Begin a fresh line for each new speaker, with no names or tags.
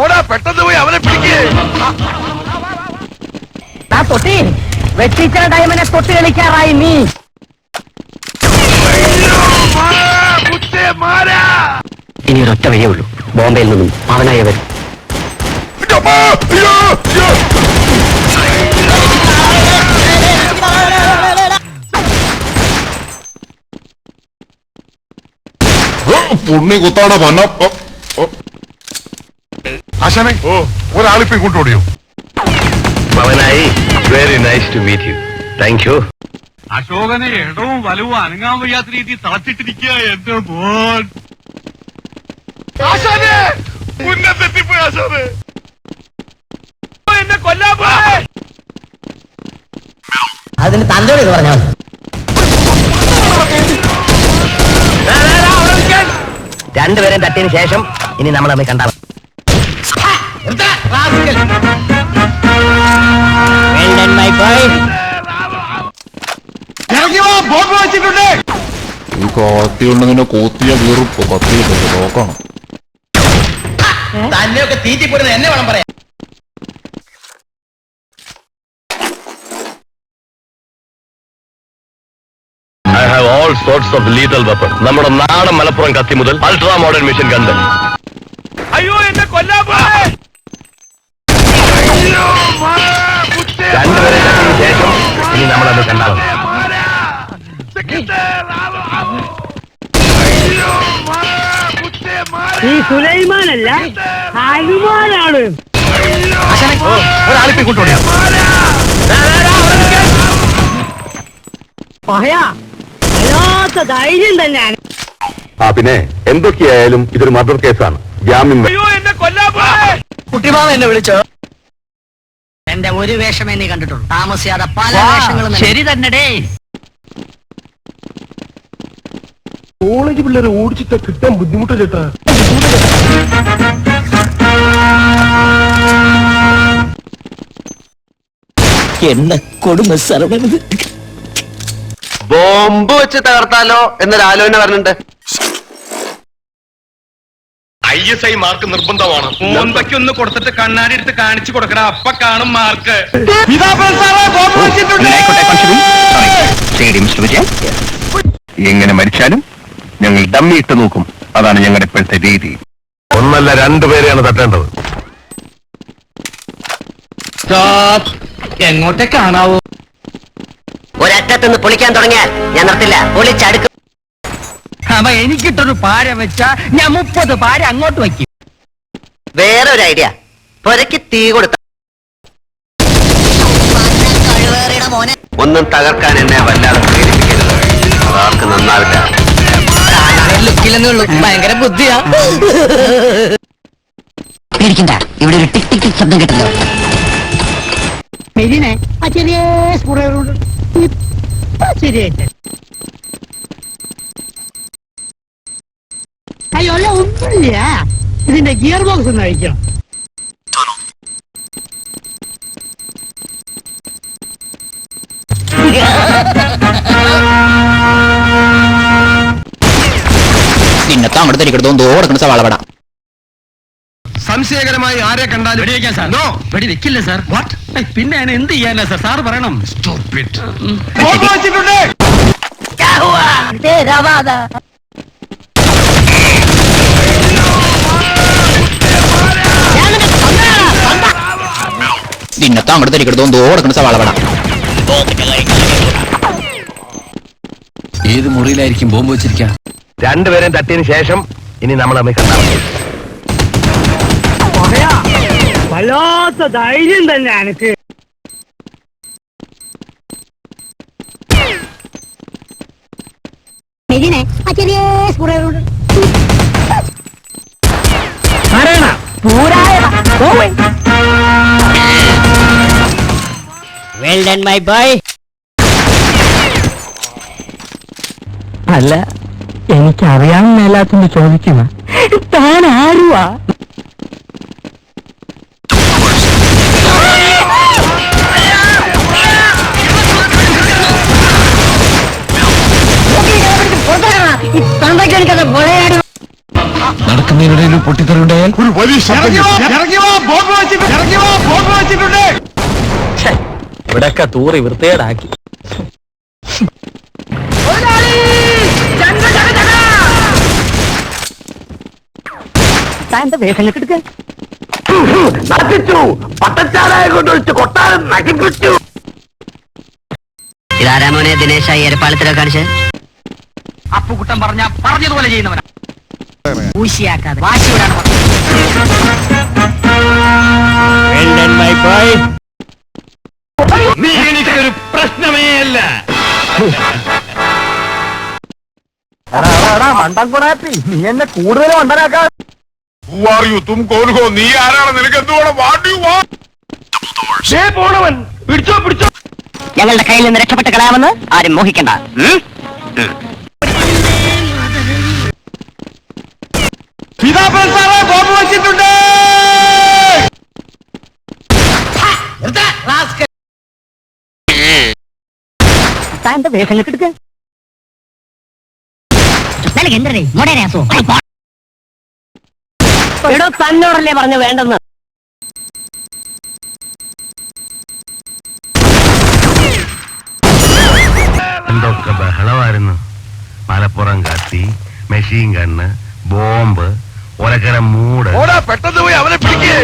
ഓടാ പെട്ടെന്ന് പോയി അവനെ പിടിക്കേ.
തൊട്ടി വെട്ടിച്ച ഡയമനെ തൊട്ട് കളിക്കാറായി നീ. ഇനി ഒരൊറ്റ വഴിയേ ഉള്ളൂ. ബോംബെയിൽ നിന്നും അവനായി വരും
പുണ്ണി കുത്താണോ പന്ന.
ആശാനെ ഓ. ഒരാളിപ്പോ ഇങ്ങോട്ട് ഓടിയോ?
Pavanayi very nice to meet you thank you
അശോകനെ ഇടവും വലവും അനങ്ങാൻ വയ്യാത്ത രീതി തളച്ചിട്ടിരിക്കുക എന്റെ ബോൺ
ആശാനെ ഉന്നതെത്തിപ്പോയി ആശാനെ.
എന്നെ കൊല്ലാൻ പോയേ.
അതിന് തന്റെ ഇത് പറഞ്ഞാൽ രണ്ടുപേരെയും തട്ടിയതിനു ശേഷം ഇനി നമ്മൾ തമ്മിൽ കണ്ടാൽ
ഈ കാത്തി കൊണ്ട് നിന്നെ കൂത്തിയ വീറുപ്പ് കത്തി നോക്കണം.
തന്നെയൊക്കെ തീറ്റിപ്പോരുന്ന എന്നെ വേണം പറയാം
I have all sorts of lethal weapon നമ്മുടെ നാടൻ മലപ്പുറം കത്തി മുതൽ അൾട്രാ മോഡേൺ മിഷൻ കണ്ട്
അയ്യോ എന്നെ കൊല്ലാൻ പോയേ.
രണ്ടുപേരെ
ഈ സുലൈമാനല്ല ഹനുമാനാണ് പറയാ വല്ലാത്ത ധൈര്യം തന്നെയാണ്.
ആ പിന്നെ എന്തൊക്കെയായാലും ഇതൊരു മർഡർ കേസാണ്. ജാമ്യം
കുട്ടിമാമ എന്നെ വിളിച്ചോ? എന്റെ ഒരു വേഷമേ നീ കണ്ടിട്ടുള്ളൂ. താമസിയാതെ പല വേഷങ്ങളും ശരി തന്നെ
കോളേജ് പിള്ളേരെ ഓടിച്ചിട്ട് കിട്ടാൻ ബുദ്ധിമുട്ട് ചേട്ടാ.
എന്നെ കൊടുമ സർവനത്
ബോംബ് വെച്ച് തകർത്താലോ എന്നൊരു ആലോചന പറഞ്ഞിട്ടുണ്ട് ഐ എസ് ഐ മാർക്ക് നിർബന്ധമാണ്.
മോന്തയ്ക്ക് ഒന്ന് കൊടുത്തിട്ട് കണ്ണാടി എടുത്ത് കാണിച്ചു കൊടുക്കണം. അപ്പൊ കാണും മാർക്ക്.
എങ്ങനെ മരിച്ചാലും ഞങ്ങൾ ഡമ്മി ഇട്ട് നോക്കും. അതാണ് ഞങ്ങളുടെ ഇപ്പോഴത്തെ രീതി. ഒന്നല്ല രണ്ടുപേരെയാണ് തട്ടേണ്ടത്.
എങ്ങോട്ടേ കാണാവോ? ഒരറ്റത്തുനിന്ന് പൊളിക്കാൻ തുടങ്ങിയാൽ ഞാൻ നിർത്തില്ല. പൊളിച്ചടുക്കും. അവ എനിക്കിട്ടൊരു പാര വെച്ച ഞാൻ മുപ്പത് പാര അങ്ങോട്ട് വയ്ക്കും. വേറെ ഒരു ഐഡിയ. പുരക്ക് തീ കൊടുത്ത
ഒന്നും തകർക്കാൻ എന്നെ വല്ലാതെ പ്രേരിപ്പിക്കരുത് അതാർക്ക് നന്നാവില്ല.
ലുക്കില്ലെന്നുള്ളൂ ഭയങ്കര ബുദ്ധിയാ. പേടിക്കണ്ട. ഇവിടെ ഒരു ടിക് ടിക് ടിക് ശബ്ദം കേട്ടല്ലോ. മെരിനെ ആ ചെറിയ സ്പൂണുകളുണ്ട് ഇപ്പൊ ശരിയായിട്ട് അയ്യോ ഒന്നുമില്ല. ഇതിന്റെ ഗിയർ ബോക്സ് ഒന്ന് അഴിക്കണം. നിന്നെ താങ്ങോട്ട് തരിക്കെടുത്തോ ഓടക്കണ സവാള
സംശയകരമായി ആരെ കണ്ടാലും
വെടിവെക്കാൻ സാർ നോ വെടി വെക്കില്ല സാർ വാട്ട് പിന്നെ ഞാൻ എന്ത് ചെയ്യാനാ സാർ സാർ പറയണം
നിന്നെ താങ്ങോട്ട് തരിക്കെടുത്തോ ഓടക്കണ സവാള പട
ഏത് മുറിയിലായിരിക്കും ബോംബ് വെച്ചിരിക്കുക
രണ്ടുപേരെയും തട്ടിയതിനു ശേഷം ഇനി നമ്മൾ തമ്മിൽ കണ്ടാൽ
വല്ലാത്ത ധൈര്യം തന്നെ എനിക്ക്
മെരിനെ ആ ചെറിയ സ്പൂണുകളുണ്ട്
വെൽ ഡൺ മൈ ബോയ് അല്ല എനിക്കറിയാൻ മേലാത്തൊന്ന് ചോദിക്കുക. താൻ ആരുവാ?
നടക്കുന്നതിനിടയിൽ പൊട്ടിത്തെറിയുണ്ടായാൽ
ഒരു വലിയ ശബ്ദം
ഇവിടൊക്കെ തൂറി വൃത്തികേടാക്കി.
താന്റെ വേഷം കെട്ടിട്ട്
നശിച്ചു. പട്ടച്ചാരായ കൊണ്ടൊഴിച്ച് കൊട്ടാരം നശിപ്പിച്ചു. ഇതാരാമോനെ ദിനേശ ഏരപ്പാളത്തിലൊക്കെ കാണിച്ച്? അപ്പുകുട്ടൻ പറഞ്ഞ പറഞ്ഞതുപോലെ ചെയ്യുന്നവനാ.
ഊശിയാക്കാതെ. വാശിയോടാണ്
നീ എനിക്കൊരു പ്രശ്നമേ അല്ല
നീ എന്നെ കൂടുതൽ മണ്ടനാക്കാ
തും കോൽഹോ നീ ആരാണ് നിനക്ക് എന്തുവേണം വാണ്ടി വാ പോണവൻ പിടിച്ചോ പിടിച്ചോ
ഞങ്ങളുടെ കയ്യിൽ നിന്ന് രക്ഷപ്പെട്ട് കളയാമെന്ന് ആരും മോഹിക്കണ്ട ഉം?
സീതാപ്പൻ സാറേ ബോംബ് വെച്ചിട്ടുണ്ട്
താൻ്റെ വേഷം കെട്ടിട്ട് നിനക്ക് എന്തരേ മുടരാസോ
എടോ തന്നോടല്ലേ പറഞ്ഞു വേണ്ടെന്ന്.
എന്തൊക്കെ ബഹളമായിരുന്നു. മലപ്പുറം കത്തി മെഷീൻ ഗണ്ണ് ബോംബ് ഒരക്കര മൂട്.
ഓടാ പെട്ടെന്ന് പോയി അവനെ പിടിക്കേ.